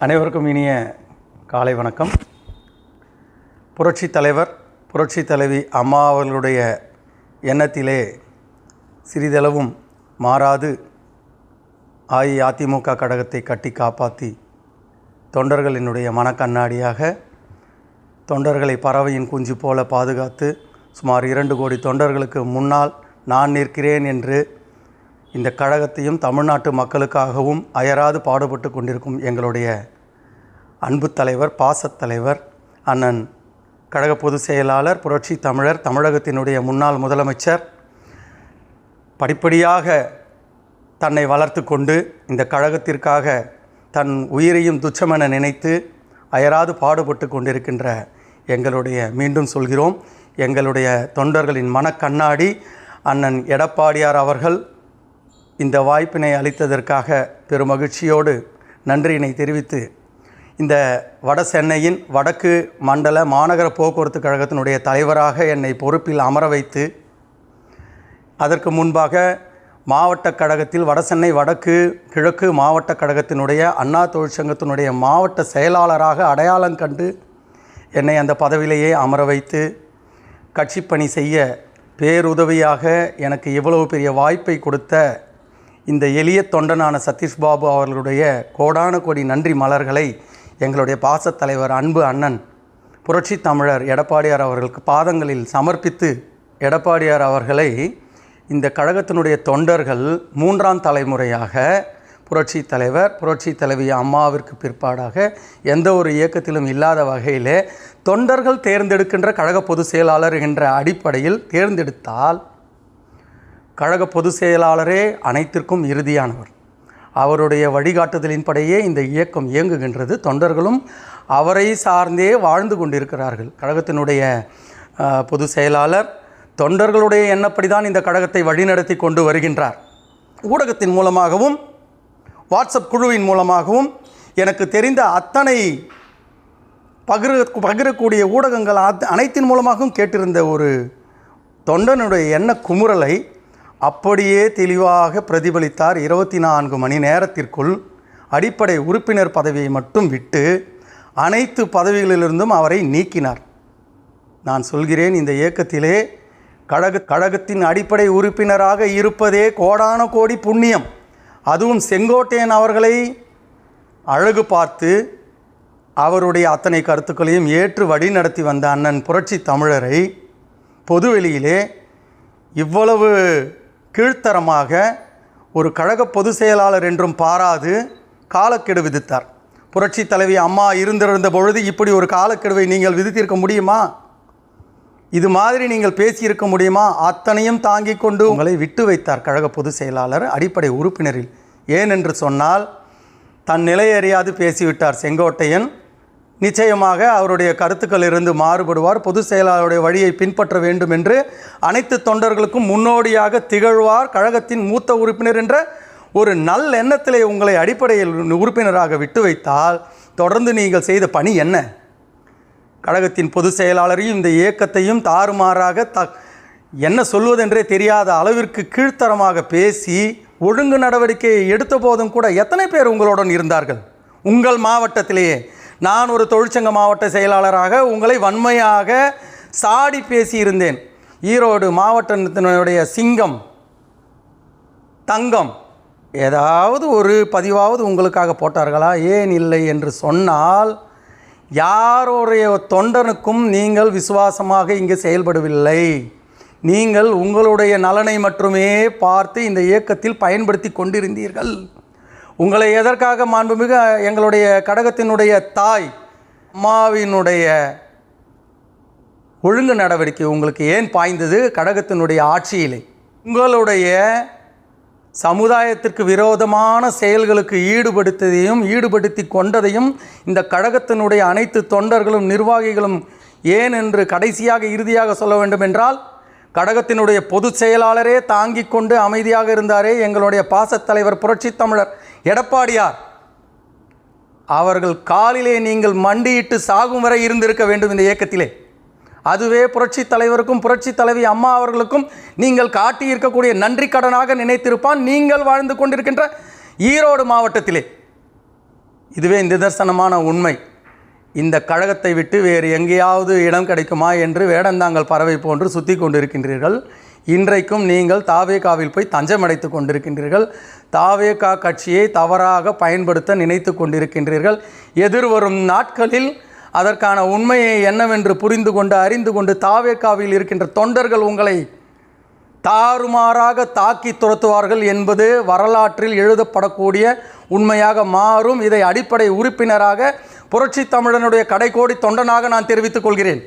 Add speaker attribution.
Speaker 1: அனைவருக்கும் இனிய காலை வணக்கம். புரட்சி தலைவர் புரட்சி தலைவி அம்மா அவர்களுடைய எண்ணத்திலே சிறிதளவும் மாறாது அஇஅதிமுக கடகத்தை கட்டி காப்பாற்றி தொண்டர்களினுடைய மனக்கண்ணாடியாக தொண்டர்களை பறவையின் குஞ்சு போல பாதுகாத்து சுமார் இரண்டு கோடி தொண்டர்களுக்கு முன்னால் நான் நிற்கிறேன் என்று இந்த கழகத்தையும் தமிழ்நாட்டு மக்களுக்காகவும் அயராது பாடுபட்டு கொண்டிருக்கும் எங்களுடைய அன்பு தலைவர் பாசத் தலைவர் அண்ணன் கழக பொதுச் செயலாளர் புரட்சி தமிழர் தமிழகத்தினுடைய முன்னாள் முதலமைச்சர் படிப்படியாக தன்னை வளர்த்து கொண்டு இந்த கழகத்திற்காக தன் உயிரையும் துச்சமென நினைத்து அயராது பாடுபட்டு கொண்டிருக்கின்ற எங்களுடைய மீண்டும் சொல்கிறோம். எங்களுடைய தொண்டர்களின் மனக்கண்ணாடி அண்ணன் எடப்பாடியார் அவர்கள் இந்த வாய்ப்பினை அளித்ததற்காக பெருமகிழ்ச்சியோடு நன்றியினை தெரிவித்து இந்த வட சென்னையின் வடக்கு மண்டல மாநகர போக்குவரத்து கழகத்தினுடைய தலைவராக என்னை பொறுப்பில் அமர வைத்து அதற்கு முன்பாக மாவட்ட கழகத்தில் வடசென்னை வடக்கு கிழக்கு மாவட்ட கழகத்தினுடைய அண்ணா தொழிற்சங்கத்தினுடைய மாவட்ட செயலாளராக அடையாளம் கண்டு என்னை அந்த பதவியிலேயே அமர வைத்து கட்சிப்பணி செய்ய பேருதவியாக எனக்கு இவ்வளவு பெரிய வாய்ப்பை கொடுத்த இந்த எளிய தொண்டனான சதீஷ் பாபு அவர்களுடைய கோடான கோடி நன்றி மலர்களை எங்களுடைய பாசத் தலைவர் அன்பு அண்ணன் புரட்சி தமிழர் எடப்பாடியார் அவர்களுக்கு பாதங்களில் சமர்ப்பித்து எடப்பாடியார் அவர்களை இந்த கழகத்தினுடைய தொண்டர்கள் மூன்றாம் தலைமுறையாக புரட்சி தலைவர் புரட்சி தலைவி அம்மாவிற்கு பிற்பாடாக எந்த ஒரு இயக்கத்திலும் இல்லாத வகையிலே தொண்டர்கள் தேர்ந்தெடுக்கின்ற கழக பொதுச் செயலாளர் என்ற அடிப்படையில் தேர்ந்தெடுத்தால் கழக பொதுச் செயலாளரே அனைத்திற்கும் இறுதியானவர். அவருடைய வழிகாட்டுதலின்படியே இந்த இயக்கம் இயங்குகின்றது. தொண்டர்களும் அவரை சார்ந்தே வாழ்ந்து கொண்டிருக்கிறார்கள். கழகத்தினுடைய பொதுச் செயலாளர் தொண்டர்களுடைய எண்ணப்படி தான் இந்த கழகத்தை வழிநடத்தி கொண்டு வருகின்றார். ஊடகத்தின் மூலமாகவும் வாட்ஸ்அப் குழுவின் மூலமாகவும் எனக்கு தெரிந்த அத்தனை பகிர பகிரக்கூடிய ஊடகங்கள் அத்- அனைத்தின் மூலமாகவும் கேட்டிருந்த ஒரு தொண்டனுடைய எண்ண குமுறலை அப்படியே தெளிவாக பிரதிபலித்தார் இருபத்தி நான்கு மணி நேரத்திற்குள். அடிப்படை உறுப்பினர் பதவியை மட்டும் விட்டு அனைத்து பதவிகளிலிருந்தும் அவரை நீக்கினார். நான் சொல்கிறேன் இந்த இயக்கத்திலே கழக கழகத்தின் அடிப்படை உறுப்பினராக இருப்பதே கோடான கோடி புண்ணியம். அதுவும் செங்கோட்டையன் அவர்களை அழகு பார்த்து அவருடைய அத்தனை கருத்துக்களையும் ஏற்று வழிநடத்தி வந்த அண்ணன் புரட்சி தமிழரை பொதுவெளியிலே இவ்வளவு கீழ்த்தரமாக ஒரு கழக பொதுச் செயலாளர் என்றும் பாராது காலக்கெடு விதித்தார். புரட்சி தலைவி அம்மா இருந்திருந்த பொழுது இப்படி ஒரு காலக்கெடுவை நீங்கள் விதித்திருக்க முடியுமா? இது மாதிரி நீங்கள் பேசியிருக்க முடியுமா? அத்தனையும் தாங்கிக் கொண்டு உங்களை விட்டு வைத்தார் கழக பொதுச் செயலாளர் அடிப்படை உறுப்பினரில். ஏனென்று சொன்னால் தன் நிலையறியாது பேசிவிட்டார் செங்கோட்டையன். நிச்சயமாக அவருடைய கருத்துக்களிலிருந்து மாறுபடுவார். பொதுச் செயலாளருடைய வழியை பின்பற்ற வேண்டும் என்று அனைத்து தொண்டர்களுக்கும் முன்னோடியாக திகழ்வார் கழகத்தின் மூத்த உறுப்பினர் என்ற ஒரு நல்லெண்ணத்திலே உங்களை அடிப்படையில் உறுப்பினராக விட்டு வைத்தால் தொடர்ந்து நீங்கள் செய்த பணி என்ன? கழகத்தின் பொதுச் செயலாளரையும் இந்த இயக்கத்தையும் தாறுமாறாக த என்ன சொல்வதென்றே தெரியாத அளவிற்கு கீழ்த்தரமாக பேசி ஒழுங்கு நடவடிக்கையை எடுத்த போதும் கூட எத்தனை பேர் உங்களுடன் இருந்தார்கள்? உங்கள் மாவட்டத்திலேயே. நான் ஒரு தொழிற்சங்க மாவட்ட செயலாளராக உங்களை வன்மையாக சாடி பேசியிருந்தேன். ஈரோடு மாவட்டத்தினுடைய சிங்கம் தங்கம் ஏதாவது ஒரு பதிவாவது உங்களுக்காக போட்டார்களா? ஏன் இல்லை என்று சொன்னால் யாருடைய தொண்டனுக்கும் நீங்கள் விசுவாசமாக இங்கே செயல்படவில்லை. நீங்கள் உங்களுடைய நலனை மட்டுமே பார்த்து இந்த இயக்கத்தில் பயன்படுத்தி கொண்டிருந்தீர்கள். உங்களை எதற்காக மாண்புமிகு எங்களுடைய கடகத்தினுடைய தாய் அம்மாவினுடைய ஒழுங்கு நடவடிக்கை உங்களுக்கு ஏன் பாய்ந்தது? கடகத்தினுடைய ஆட்சியிலே. உங்களுடைய சமுதாயத்திற்கு விரோதமான செயல்களுக்கு ஈடுபடுத்ததையும் ஈடுபடுத்தி கொண்டதையும் இந்த கழகத்தினுடைய அனைத்து தொண்டர்களும் நிர்வாகிகளும் ஏன் என்று கடைசியாக இறுதியாக சொல்ல வேண்டும் என்றால் கடகத்தினுடைய பொதுச் செயலாளரே தாங்கிக் கொண்டு அமைதியாக இருந்தாரே எங்களுடைய பாசத் தலைவர் புரட்சித் தமிழர் எடப்பாடியார். அவர்கள் காலிலே நீங்கள் மண்டியிட்டு சாகும் வரை இருந்திருக்க வேண்டும் இந்த இயக்கத்திலே. அதுவே புரட்சி தலைவருக்கும் புரட்சி தலைவி அம்மா அவர்களுக்கும் நீங்கள் காட்டி இருக்கக்கூடிய நன்றி கடனாக நினைத்திருப்பான் நீங்கள் வாழ்ந்து கொண்டிருக்கின்ற ஈரோடு மாவட்டத்திலே. இதுவே நிதர்சனமான உண்மை. இந்த கழகத்தை விட்டு வேறு எங்கேயாவது இடம் கிடைக்குமா என்று வேடந்தாங்கல் பறவை போன்று சுற்றி கொண்டிருக்கின்றீர்கள். இன்றைக்கும் நீங்கள் தாவேகாவில் போய் தஞ்சமடைத்து கொண்டிருக்கின்றீர்கள். தாவேகா கட்சியை தவறாக பயன்படுத்த நினைத்து கொண்டிருக்கின்றீர்கள். எதிர்வரும் நாட்களில் அதற்கான உண்மையை என்னவென்று புரிந்து கொண்டு அறிந்து கொண்டு தாவேகாவில் இருக்கின்ற தொண்டர்கள் உங்களை தாறுமாறாக தாக்கி துரத்துவார்கள் என்பது வரலாற்றில் எழுதப்படக்கூடிய உண்மையாக மாறும். இதை அடிப்படை உறுப்பினராக புரட்சி தமிழனுடைய கடைக்கோடி தொண்டனாக நான் தெரிவித்துக் கொள்கிறேன்.